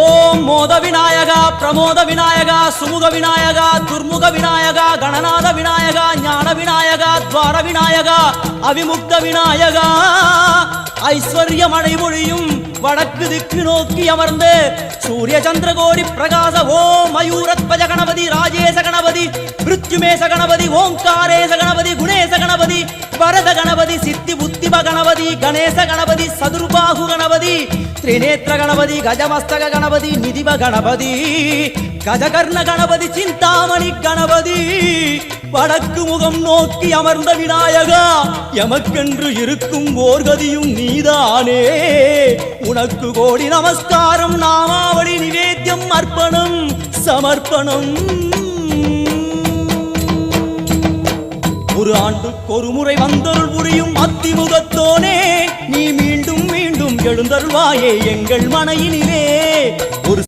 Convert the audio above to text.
ஓம் மோத விநாயகா பிரமோத விநாயகா சுமுக விநாயகா துர்முக விநாயகா கணநாத விநாயகா ஞான விநாயகா துவார விநாயகா அவிமுக்த விநாயகா. ஐஸ்வர்ய மழைமொழியும் வடக்கு திக்கு நோக்கி அமர்ந்து சூரிய சந்திரகோடி பிரகாச ஓம் மயூரத்வஜ கணபதி ராஜேச கணபதி மிருத்யுமேச கணபதி ஓம்காரேச கணபதி குணேச கணபதி வரத கணபதி சித்தி புத்தி புத்திப கணபதி கணேச கணபதி சதுர்பாகு கணபதி திரிநேத்திர கணபதி கஜமஸ்தக கணபதி நிதிப கணபதி கஜகர்ண கணபதி சிந்தாமணி கணபதி. வடக்கு முகம் நோக்கி அமர்ந்த விநாயகா எமக்கென்று இருக்கும் ஓர்கதியும் நீதானே. உனக்கு கோடி நமஸ்காரம் நாமாவளி நிவேத்தியம் அர்ப்பணம் சமர்ப்பணம். ஒரு ஆண்டுக்கு ஒரு முறை வந்தருள் புரியும் அத்திமுகத்தோனே நீ மீண்டும் மீண்டும் எழுந்தருள்வாயே எங்கள் மனையினிலே.